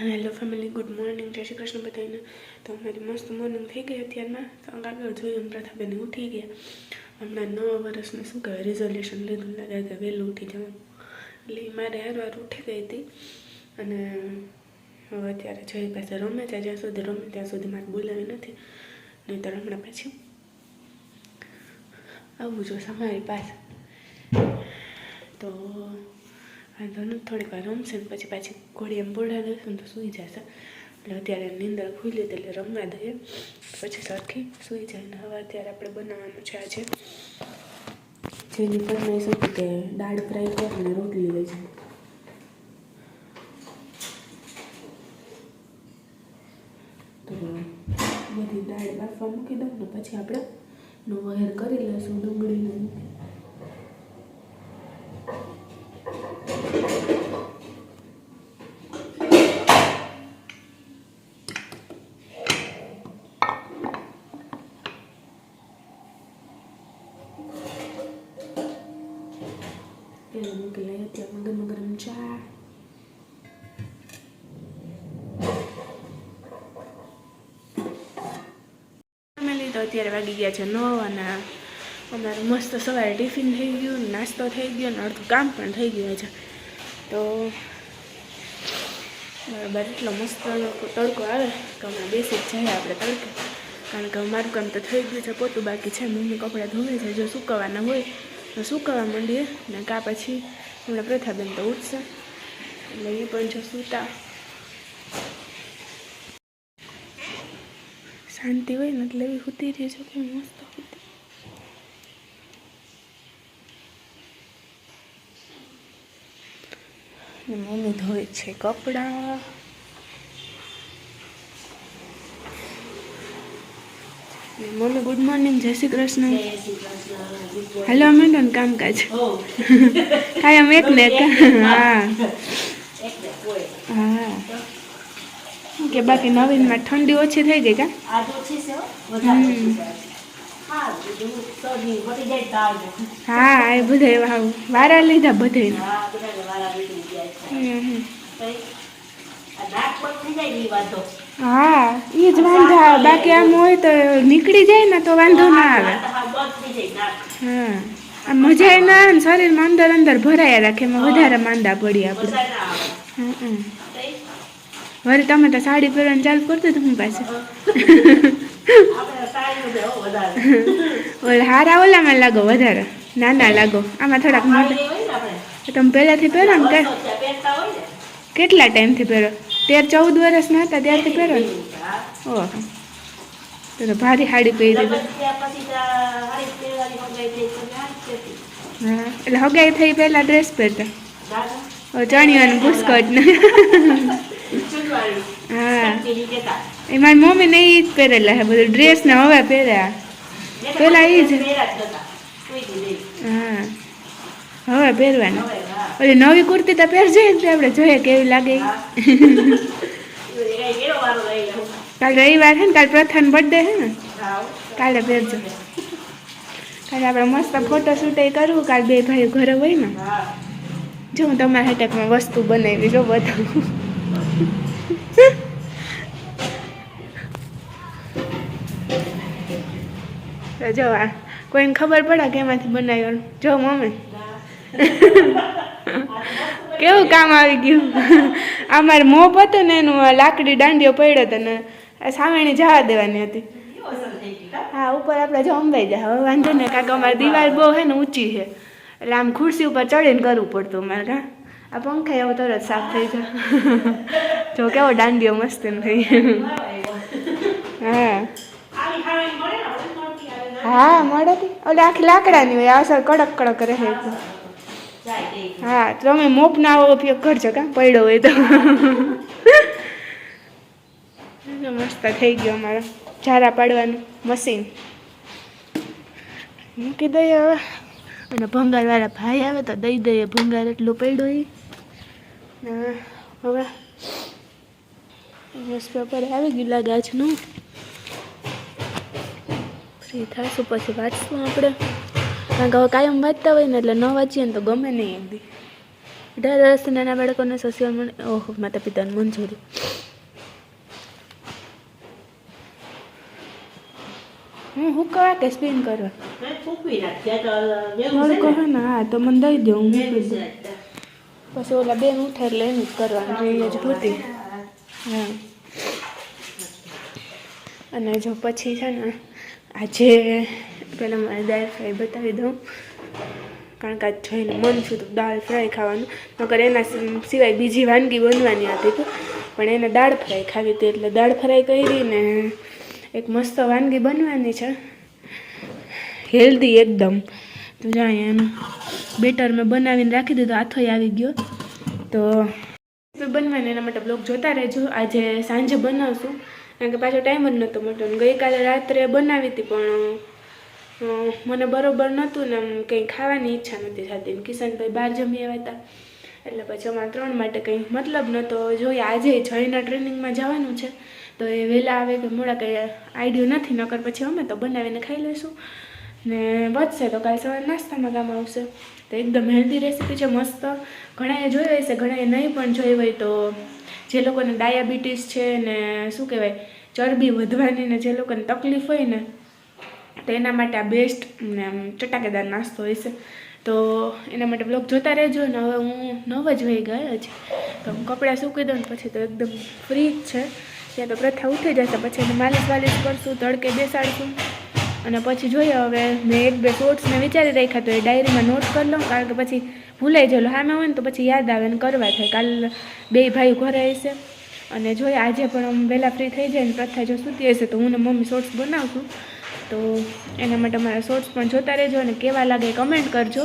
Hello family good morning જય શ્રી કૃષ્ણ બધાને. તો અમારી મસ્ત મોર્નિંગ થઈ ગઈ અત્યારમાં. તો આગળ જોયું પ્રથાબેન ઉઠી ગયા. હમણાં નવા વર્ષનું શું કહેવાય રિઝોલ્યુશન લીધું. લાગે કે વહેલું ઉઠી જવાનું એટલે મારે હાર વાર ઉઠી ગઈ હતી. અને હવે અત્યારે જય પાસે રમે છે. જ્યાં સુધી રમે ત્યાં સુધી મારે બોલાવી નથી. નહીંતર હમણાં પછી આવું જોશે અમારી પાસે. તો વાંધો નથી થોડીક વાર રમશે ને પછી પાછી ઘોડી એમ બોડા દેશે તો સૂઈ જશે. એટલે અત્યારે નીંદર ખુલી હતી એટલે રમવા દઈએ. પછી સરખી સૂઈ જાય ને હવે અત્યારે આપણે બનાવવાનું છે આજે. જેની ફરમાઈશ હતી કે દાળ ફ્રાય કરીને રોટલી લઈ જાય બધી દાળ બાફવા મૂકી દઉં ને પછી આપણે નો વહેર કરી લઈશું ડુંગળીને મૂકી પેલા મૂકી લઈએ ત્યાં ગરમ ગરમ ચા ફેમિલી તો અત્યારે વાગી ગયા છે નવ અને અમારું મસ્ત સવારે ટિફિન થઈ ગયું નાસ્તો થઈ ગયો ને અડધું કામ પણ થઈ ગયું છે તો બરાબર એટલો મસ્ત તડકો આવે તો હમણાં બેસી જ જાય આપણે તડકે કારણ કે મારું કામ તો થઈ ગયું છે પોતું બાકી છે મમ્મી કપડાં ધોવે છે જો સુકવવાના હોય તો સુકવવા માંડીએ? ને કાં પછી હમણાં પ્રથાબેન તો ઉઠશે. એટલે એ પણ જો સૂતા. શાંતિ હોય ને એટલે એવી સૂતી રહી છે કે મસ્ત સૂતી મમ્મી ધોવે છે કપડાં. મમ્મી ગુડ મોર્નિંગ જય શ્રી કૃષ્ણ. હેલો અમે તો કામકાજ કાયમ એક ને હા. હા. કે બાકી નવીનમાં ઠંડી ઓછી થઈ ગઈ કા? હા એ બધા એવા વારા લીધા બધાને હમ, હમ. હા એ જ વાંધો આવે. બાકી આમ હોય તો નીકળી જાય ને તો વાંધો ના આવે. હા. આમ મજા ના આવે ને શરીરમાં અંદર અંદર ભરાયા રાખે, એમાં વધારે માંદા પડી આપણે હમ. વળી તમે તો સાડી પહેરવાની ચાલુ કરતો હું પાસે ઓલા હારા ઓલામાં લાગો વધારે, નાના લાગો. આમાં થોડાક મોટા. તમે પહેલાંથી પહેરો ને કે? કેટલા ટાઈમથી પહેરો? તેર ચૌદ વર્ષના હતા ત્યારથી પહેરો ઓહો. તો ભારી સાડી પહેરી હા એટલે હગાઈ થઈ પહેલા ડ્રેસ પહેરતા. ઓ ચણિયો ને. હા. એ મારી મમ્મી ને એ જ પહેરેલા છે બધું ડ્રેસ ને હવે પહેર્યા. પેલા એ જ. હા. હવે પહેરવાના. ઓલી નવી કુર્તી તો પહેરજે ને આપણે જોઈએ કેવી લાગે. કાલ રવિવાર છે ને, કાલ પ્રથાન બર્થડે છે ને? કાલે પહેરજો. કાલે આપણે મસ્ત ફોટો શૂટ એ કરવું, કાલ બે ભાઈ ઘરે હોય ને. જો હું તમારા હેટકમાં વસ્તુ બનાવી, જો તો જો આ, કોઈને ખબર પડે કે એમાંથી બનાવ્યો જો મમ્મી. કેવું કામ આવી ગયું? આ મારે મોપ હતો ને એનું લાકડી દાંડીઓ પડ્યો હતો ને આ સામેણી જવા દેવાની હતી. હા, ઉપર આપણે જો અંબાઈ જાય હવે વાંધો ને કાંક અમારી દિવાલ બહુ છે ને ઊંચી છે એટલે આમ ખુરશી ઉપર ચડીને કરવું પડતું અમારે કાં આ પંખા એવો તરત સાફ થઈ જાય. જો કેવો દાંડીઓ મસ્ત થઈ. હા. હા, મળે ઓલે આખી લાકડાની હોય, આ અસર કડક કડક રહે એકદમ. હા, તમે મોપના આવો ઉપયોગ કરજો કા પડ્યો હોય તો. મસ્ત થઈ ગયો અમારો ચારા પાડવાનું મશીન મૂકી દઈએ હવે. અને ભંગારવાળા ભાઈ આવે તો દઈ દઈએ. ભંગાર એટલું પડ્યો એ હવે ન્યૂઝપેપર આવી ગયું લાગે આજનું. ફ્રી થશું પછી વાંચશું આપણે. કારણ કે હવે કાયમ વાંચતા હોય ને એટલે ન વાંચીએ ને તો ગમે નહીં એમ. બી અઢાર વર્ષથી નાના બાળકોને સોશિયલ ઓહો માતા પિતાને મંજૂરી. હું હું કવા કે સ્પિન કરવા? મારું કહે ને હા તો મને દઈ દો હું. પછી ઓલા બેન ઉઠે એટલે એનું જ કરવાનું એ જ હોતી હા. અને જો પછી છે ને આજે પહેલાં મારે દાળ ફ્રાય બતાવી દઉં. કારણ કે આજ જોઈને મન છું તો દાળ ફ્રાય ખાવાનું. નકર એના સિવાય બીજી વાનગી બનવાની હતી તો. પણ એને દાળ ફ્રાય ખાવી હતી એટલે દાળ ફ્રાય કરી ને એક મસ્ત વાનગી બનવાની છે. હેલ્ધી એકદમ. તો જાય એમ. બેટર મેં બનાવીને રાખી દીધું આથોય આવી ગયો. તો બનવાની, એના માટે બ્લોગ જોતા રહેજો. આજે સાંજે બનાવશું. કારણ કે પાછો ટાઈમ જ નહોતો મળતો. ગઈકાલે રાત્રે બનાવી હતી, પણ મને બરોબર નહોતું ને કંઈ ખાવાની ઈચ્છા નહોતી થતી. કિશનભાઈ બહાર જમી આવ્યા હતા. એટલે પછી અમારા ત્રણ માટે કંઈ મતલબ નહોતો. જોઈએ આજે જયના ટ્રેનિંગમાં જવાનું છે, તો એ વહેલા આવે કે મોડા કંઈ આઈડિયો નથી, નકર પછી અમે તો બનાવીને ખાઈ લઈશું. ને વધશે તો કાલે સવારે નાસ્તામાં કામ આવશે. તો એકદમ હેલ્ધી રેસીપી છે, મસ્ત. ઘણાએ જોઈ હશે, ઘણાએ નહીં, પણ જોઈ હોય તો જે લોકોને ડાયાબિટીસ છે ને શું કહેવાય, ચરબી વધવાની ને જે લોકોને તકલીફ હોય ને તો એના માટે આ બેસ્ટ ચટાકેદાર નાસ્તો છે તો એના માટે બ્લોગ જોતા રહેજો ને હવે હું નવ જ હોઈ ગયો છે. તો હું કપડાં સૂકી દઉં પછી તો એકદમ ફ્રી જ છે. ત્યાં તો પ્રથા ઉઠી જશે પછી એને માલિશ વાલિશ કરશું, તડકે બેસાડશું. અને પછી જોઈએ હવે મેં એક બે શોર્ટ્સને વિચારી રાખ્યા તો એ ડાયરીમાં નોટ કરી લઉં, કારણ કે પછી ભૂલાઈ જાય સામે હોય ને તો પછી યાદ આવે ને કરવા થાય. કાલ બે ભાઈઓ ઘરે હશે. અને જોઈએ આજે પણ વહેલા ફ્રી થઈ જાય ને પ્રથા જો સૂતી હશે તો હું મમ્મી શોર્ટ્સ બનાવશું. તો એના માટે મારા શોર્ટ્સ પણ જોતા રહેજો અને કેવા લાગે કમેન્ટ કરજો.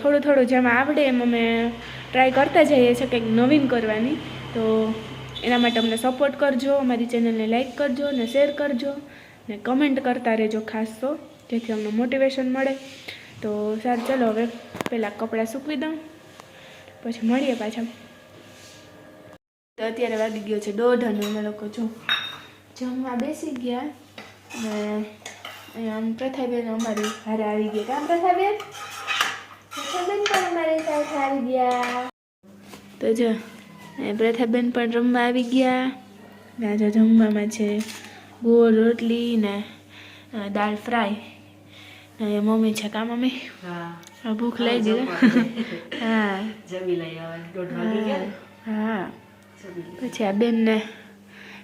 થોડું થોડું જેમાં આવડે એમ અમે ટ્રાય કરતા જઈએ છીએ કંઈક નવીન કરવાની. તો એના માટે અમને સપોર્ટ કરજો, અમારી ચેનલને લાઇક કરજો ને શેર કરજો ને કમેન્ટ કરતા રહેજો ખાસ તો, જેથી અમને મોટિવેશન મળે. તો સારું, ચાલો હવે પહેલાં કપડાં સૂકવી દઉં, પછી મળીએ પાછા. તો અત્યારે વાગી ગયો છે દોઢ અને અમે લોકો જો જમવા બેસી ગયા. ને અહીંયા આમ પ્રથાબેન અમારી હારે આવી ગયા. કામ પ્રથાબેન? પ્રથાબેન પણ અમારી સાથે આવી ગયા. તો જો પ્રથાબેન પણ રમવા આવી ગયા. આજે જમવામાં છે ગોળ રોટલી ને દાળ ફ્રાય. ને મમ્મી છે કા મમ્મી? હા. ભૂખ લઈ ગઈ હા જમી લઈ આવે. હા. પછી આ બેનને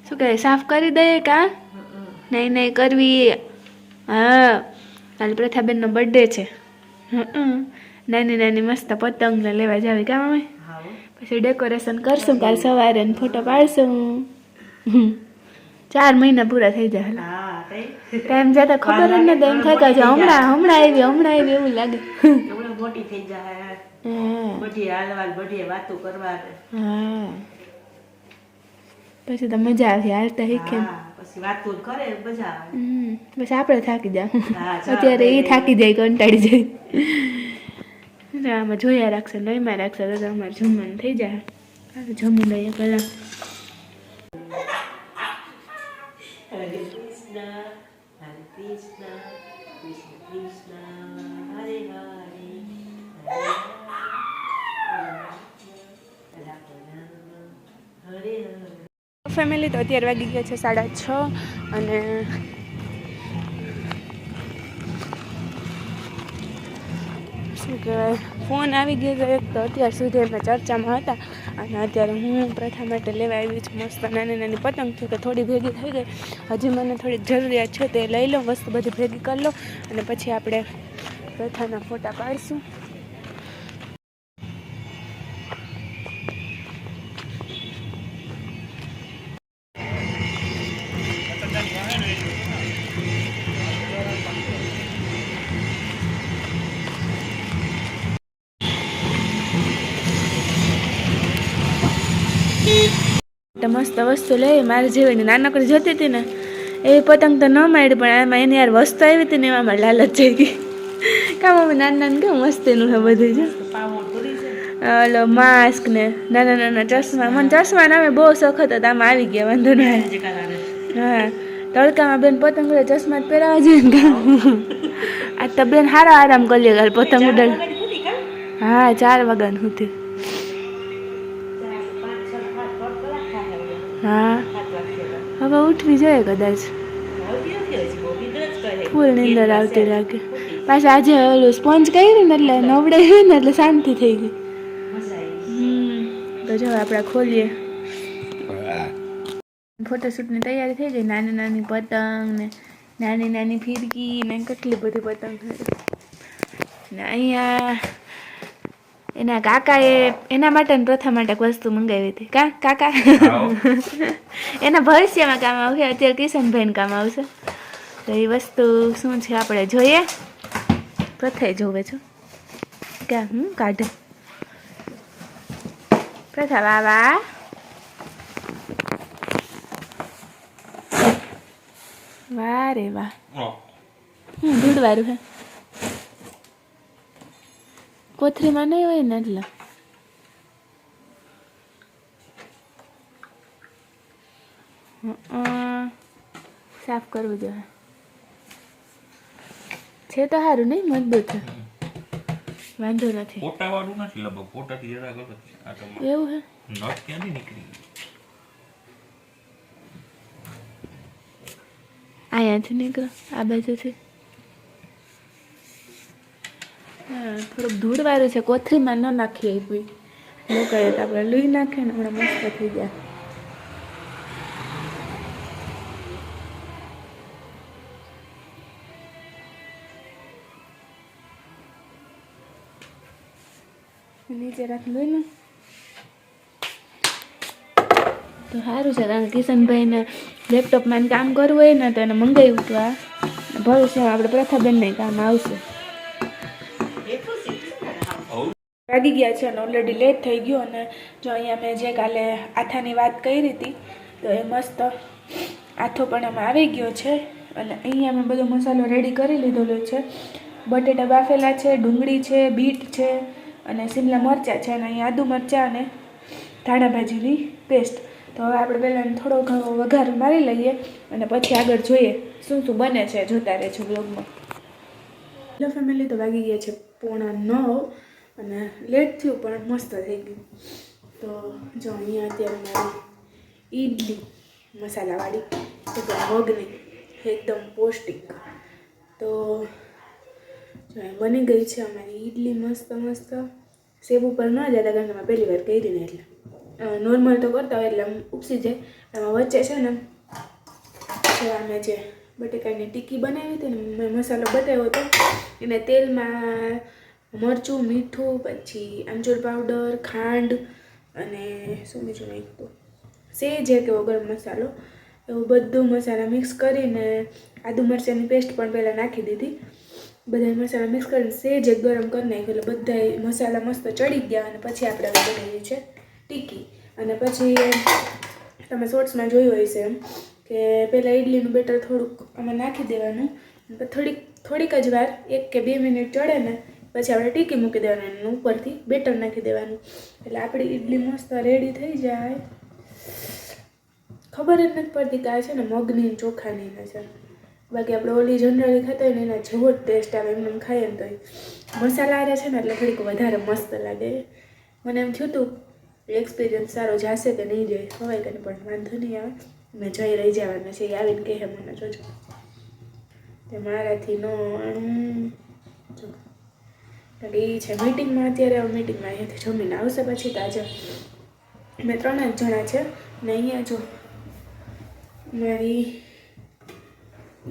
શું કહે સાફ કરી દઈએ કા? નહીં નહીં કરવી હા કાલ પ્રથાબેનનો બર્થડે છે. નાની નાની મસ્ત પતંગને લેવા જાવી કામ હો. પછી ડેકોરેશન કરશું કાલ સવારે ને ફોટો પાડશું. ચાર મહિના પૂરા થઈ જાય ટાઈમ જતા ખબર જ નથી એમ થાય કે હમણાં હમણાં આવી હમણાં આવી એવું લાગે. મોટી થઈ જાય. બધી હાલવા બધી વાતો કરવા હા. પછી તો મજા આવી હાલતા શીખે પછી વાતો કરે મજા આવે હમ બસ આપણે થાકી જાવ હા, ચાલો. અત્યારે એ થાકી જાય કંટાળી જાય એટલે આમાં જોયા રાખશે નહીમાં રાખશે તો અમારે જમવાનું થઈ જાય હાલો જમી લઈએ પહેલાં હરે કૃષ્ણ હરે કૃષ્ણ કૃષ્ણ કૃષ્ણ હરે હરે હરે રામ હરે હરે ફેમિલી તો અત્યારે વાગી ગયા છે સાડા છ અને શું કહેવાય, ફોન આવી ગયો તો એક તો અત્યાર સુધી અમે ચર્ચામાં હતા અને અત્યારે હું પ્રથા માટે લેવા આવી છું મસ્ત નાની નાની પતંગ છું કે થોડી ભેગી થઈ ગઈ. હજી મને થોડીક જરૂરિયાત છે તે લઈ લો વસ્તુ બધી ભેગી કરી લો અને પછી આપણે પ્રથાના ફોટા પાડીશું. મસ્ત વસ્તુ લઈ મારે જેવી નાનકડી જોતી હતી ને એવી પતંગ તો ન મારી પણ આમાં એની યાર વસ્તુ આવી હતી ને એમાં મારે લાલચ જઈ ગઈ. કામ અમે નાન નાના કેવું મસ્તીનું છે બધું જ. ઓલો માસ્ક ને નાના નાના ચશ્મા. મને ચશ્મા નામે બહુ સખત હતા આમાં આવી ગયા, વાંધો ના હા. તડકામાં બેન પતંગ ઉડે ચશ્મા જ પહેરાવા જોઈએ આ તો બેન સારો આરામ કરી લે પતંગ ઉડે હા ચાર વાગ્યા સુધી હા. હવે ઉઠવી જોઈએ કદાચ. ફૂલ નીંદર આવતી લાગે પાછા આજે ઓલું સ્પોન્જ કર્યું ને એટલે નવડે ને એટલે શાંતિ થઈ ગઈ. હમ તો જો આપણે ખોલીએ. ફોટોશૂટની તૈયારી થઈ ગઈ નાની નાની પતંગ ને નાની નાની ફિરકી ને કેટલી બધી પતંગ ને અહીંયા એના કાકાએ એના માટે પ્રથા માટે એક વસ્તુ મંગાવી હતી. કા કાકા? એના ભવિષ્યમાં કામ આવશે અત્યારે કિશનભાઈને કામ આવશે. તો એ વસ્તુ શું છે આપણે જોઈએ. પ્રથાએ જોવે છો. ક્યાં હું કાઢે. પ્રથા બાબા વાહ. રે વાહ હું ધૂળવાળું હે કોથરીમાં નહીં હોય ને એટલે સાફ કરવું જોઈએ છે તો સારું નહીં મજબૂત વાંધો નથી લગભગ એવું હે નટ ક્યાંથી નીકળી અહીંયાથી નીકળો આ બાજુથી. થોડુંક ધૂળવાળું છે, કોથળીમાં ન નાખીએ કોઈ. લોકોએ તો આપણે લઈ નાખીએ ને હમણાં મસ્ત થઈ જાય. નીચે રાખ લઈ ને તો સારું છે, કારણ કિશનભાઈને લેપટોપમાં કામ કરવું હોય ને તો એને મંગાવ્યું હતું આ. ભવિષ્યમાં આપણે પ્રથાબેનને કામ આવશે. આમ. વાગી ગયા છે અને ઓલરેડી લેટ થઈ ગયો અને જો અહીંયા મેં જે કાલે આથાની વાત કરી હતી, તો એ મસ્ત આથો પણ એમાં આવી ગયો છે. અને અહીંયા મેં બધો મસાલો રેડી કરી લીધેલો છે. બટેટા બાફેલા છે, ડુંગળી છે, બીટ છે અને શિમલા મરચાં છે અને અહીંયા આદુ મરચાં અને ધાણા ભાજીની પેસ્ટ તો હવે આપણે પહેલાં થોડો ઘણો વઘાર મારી લઈએ અને પછી આગળ જોઈએ શું શું બને છે જોતા રહેજો બ્લોગમાં હેલો ફેમિલી તો વાગી ગયા છે પોણા નવ અને લેટ થયું પણ મસ્ત થઈ ગયું. તો જો અહીંયા અત્યારે મારી ઈડલી મસાલાવાળી એકદમ મગની એકદમ પૌષ્ટિક. તો બની ગઈ છે અમારી ઈડલી મસ્ત મસ્ત. સેવ ઉપર ન જતા કારણ કે મેં પહેલી વાર કરી ને એટલે. નોર્મલ તો કરતા હોય એટલે આમ ઉપસી જાય. એમાં વચ્ચે છે ને અમે જે બટેકાની ટીકી બનાવી હતી ને, મેં મસાલો બતાવ્યો હતો. એને તેલમાં મરચું, મીઠું, પછી આમચૂર પાવડર ખાંડ અને શું બીજું નાખ્યું? સેજ એક એવો ગરમ મસાલો. એવું બધું મસાલા મિક્સ કરીને આદુ મરચાંની પેસ્ટ પણ પહેલાં નાખી દીધી. બધા મસાલા મિક્સ કરીને સેજ એક ગરમ કરી નાખ્યું. એટલે બધા મસાલા મસ્ત ચડી ગયા અને પછી આપણે બનાવીએ બનાવી છે ટીકી. અને પછી તમે શોર્ટ્સમાં જોયું હશે એમ કે પહેલાં ઇડલીનું બેટર થોડુંક આમાં નાખી દેવાનું. થોડીક થોડીક જ વાર, એક કે બે મિનિટ ચડે ને, પછી આપણે ટીકી મૂકી દેવાની ઉપરથી બેટર નાખી દેવાનું. એટલે આપણી ઇડલી મસ્ત રેડી થઈ જાય. ખબર જ નથી પડતી કે આ છે ને મગની ચોખાની ને છે. બાકી આપણે ઓલી જનરલી ખાતા હોય ને એના જેવો જ ટેસ્ટ આવે, એમને એમ ખાઈએ ને તો મસાલા આરે છે ને એટલે થોડીક વધારે મસ્ત લાગે. મને એમ થયું હતું એક્સપિરિયન્સ સારો જશે કે નહીં જાય ખવાય કે પણ વાંધો નહીં આવે. મેં જઈ રહી જવાના છે એ આવીને કહે મને, જોજો. તે મારાથી નો જો. એ છે મિટિંગમાં અત્યારે મિટિંગમાં અહીંયાથી જમીને આવશે પછી તો આજે મેં ત્રણ જ જણા છે. ને અહીંયા જો મારી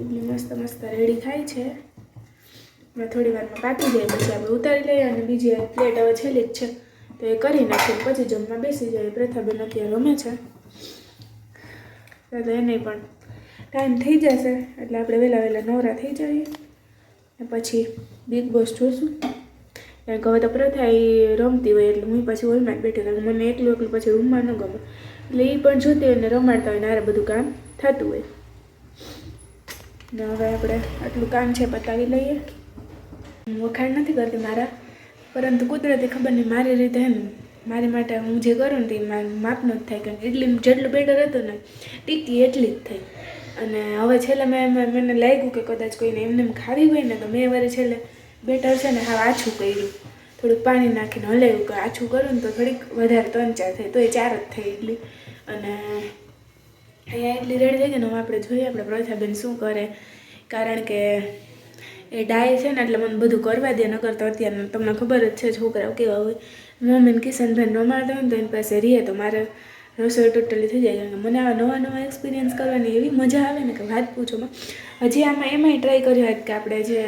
એટલી મસ્ત મસ્ત રેડી થાય છે. મેં થોડી વારમાં પાકી જાય, પછી આપણે ઉતારી લઈએ અને બીજી પ્લેટ હવે છેલ્લી જ છે. તો એ કરી નાખીએ પછી જમવા બેસી જાય. પ્રથાબેન અત્યારે રમે છે. તો એને પણ ટાઈમ થઈ જશે. એટલે આપણે વહેલા વહેલા નવરા થઈ જઈએ. ને પછી બિગ બોસ જોશું. કારણ કે હવે તો પ્રથા એ રમતી હોય એટલે હું પછી હોલમાં જ બેઠી કારણ મને એકલું એકલું પછી રૂમમાં ન ગમે. એટલે એ પણ જોતી હોય ને રમાડતા હોય ને આરે બધું કામ થતું હોય. ને હવે આપણે આટલું કામ છે પતાવી લઈએ. હું વખાણ નથી કરતી મારા. પરંતુ કુદરતી ખબર નહીં, મારી રીતે ને મારી માટે હું જે કરું ને તે મારું, માપનું જ થાય, કારણ કે એટલી જેટલું બેટર હતું ને, ટીકી એટલી જ થઈ. અને હવે છેલ્લે મેં મેં- મને લાગ્યું કે કદાચ કોઈને એમને એમ ખાવી હોય ને, તો મેં વરે છેલ્લે બેટર છે ને, હા, આછું કર્યું. થોડુંક પાણી નાખીને હલાવ્યું કે આછું કરું ને તો થોડીક વધારે ત્રણ ચાર થઈ, તો એ ચાર જ થઈ એટલી. અને અહીંયા એટલી રેડી થઈ ગઈ ને હવે આપણે જોઈએ, આપણે પ્રથાબેન શું કરે. કારણ કે એ ડાય છે ને એટલે મને બધું કરવા દે, નકર તો અત્યારે તમને ખબર જ છે છોકરાઓ કેવા હોય. મમ્મીને કિશનભાઈ રમાડતા હોય ને તો એની પાસે રહીએ તો મારે રસોઈ ટોટલી થઈ જાય. કારણ કે મને આવા નવા નવા એક્સપિરિયન્સ કરવાની એવી મજા આવે ને કે વાત પૂછોમાં હજી આમાં એમાંય ટ્રાય કર્યો હોત કે આપણે જે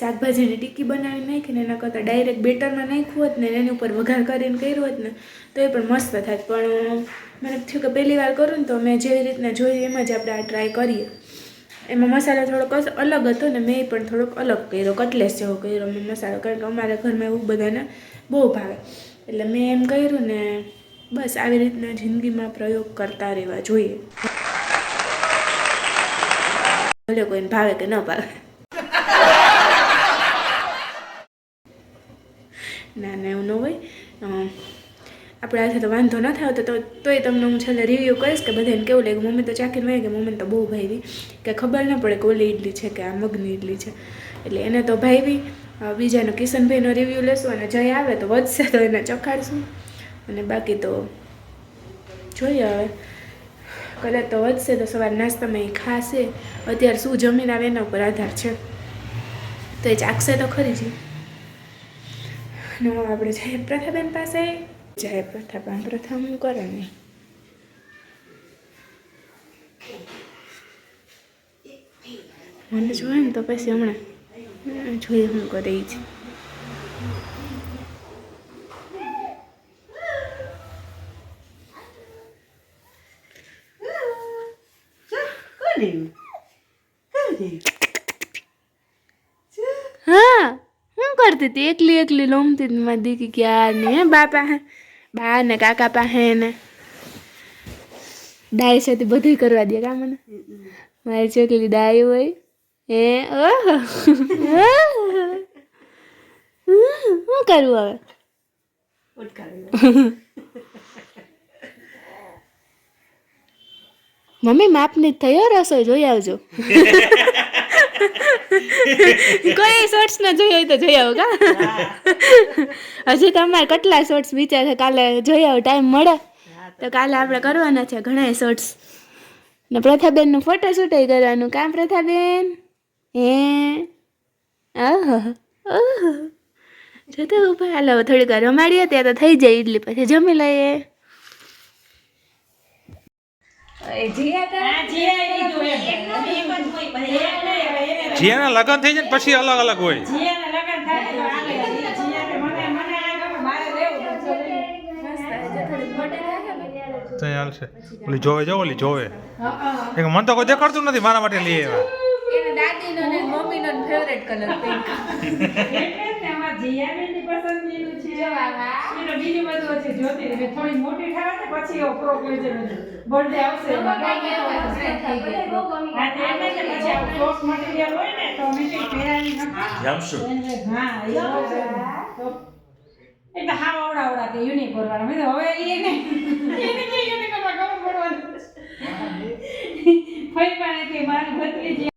શાકભાજીની ટીકી બનાવી નાખીને એના કરતાં ડાયરેક્ટ બેટરમાં નાખ્યું હોત ને એની ઉપર વઘાર કરીને કર્યું હોત ને, તો એ પણ મસ્ત થાત. પણ મને થયું કે પહેલી વાર કરું ને તો મેં જેવી રીતના જોયું એમ જ આપણે આ ટ્રાય કરીએ. એમાં મસાલો થોડોક અલગ હતો ને મેં પણ થોડોક અલગ કર્યો. કટલેસ જેવો કર્યો મેં મસાલો. કારણ કે અમારા ઘરમાં એવું બધાને બહુ ભાવે. એટલે મેં એમ કર્યું ને બસ આવી રીતના જિંદગીમાં પ્રયોગ કરતા રહેવા જોઈએ. ભલે કોઈને ભાવે કે ન ભાવે. ના ના, એવું ન હોય. આજે તો વાંધો ન થાય તો તોય તમને હું છેલ્લે રિવ્યૂ કહીશ કે બધાને કેવું લાગ્યું? મમ્મી તો ચાખીને વહી કે મમ્મીને તો બહુ ભાઈ કે ખબર ન પડે કે ઓલી ઇડલી છે કે આ મગની ઇડલી છે. એટલે એને તો ભાઈ અ, બીજાનો કિશનભાઈનો રિવ્યૂ લેશું અને જય આવે તો વધશે તો એને ચખાડશું અને બાકી તો જોઈએ હવે. કદાચ તો વધશે તો સવાર નાસ્તામાં એ ખાશે. અત્યારે શું જમીન આવે એના ઉપર આધાર છે. તો એ ચાખશે તો ખરી જ. ને આપણે જઈએ પ્રથાબેન પાસે જય પ્રથાબેન પ્રથા હું કરે ને. મને જોઈએ ને તો પછી હમણાં હમ, જોઈએ હું કરે છે? હા હું કરતી હતી એકલી એકલી લોમતી મારી દીકી ક્યાં નહીં હે બા ને કાકા પાસે ને ડાય તે બધું કરવા દે, કા મને? મારી ચોકલી ડાય હોય હે ઓહો. શું કરવું હવે ઉટકાવી લો. મમ્મી માપની થયો રસોઈ જોઈ આવજો. કોઈ શોર્ટ્સ ના જોઈ હોય તો જોઈ આવો કા? હજી તમારે કેટલા શોર્ટ્સ વિચાર છે કાલે જોઈ આવો ટાઈમ મળે. તો કાલે આપણે કરવાના છે ઘણા શોર્ટ્સ ને પ્રથાબેનનું ફોટોશૂટ કરવાનું કામ પ્રથાબેન? હે? ઓહો ઓહ. જો તો ઊભા હાલો થોડીક વાર રમાડીએ ત્યાં તો થઈ જાય ઇડલી પછી જમી લઈએ એ જીયા તા? એક નો એક જ હોય, પણ એક જીયાના લગ્ન થઈ જાય ને પછી અલગ અલગ હોય તો હાલશે ઓલી જોવે જો ઓલી જોવે એક મને તો કોઈ દેખાડતું નથી મારા માટે લઈ આવ્યા એના દાદીનો ને મમ્મીનો ફેવરેટ કલર પિંક એટલે હાવ આવડા આવડા કે મેં હવે એને એને કે યુનિક કરવા ખબર પડવાનું? ફઈ પાસે કે મારી ભત્રીજી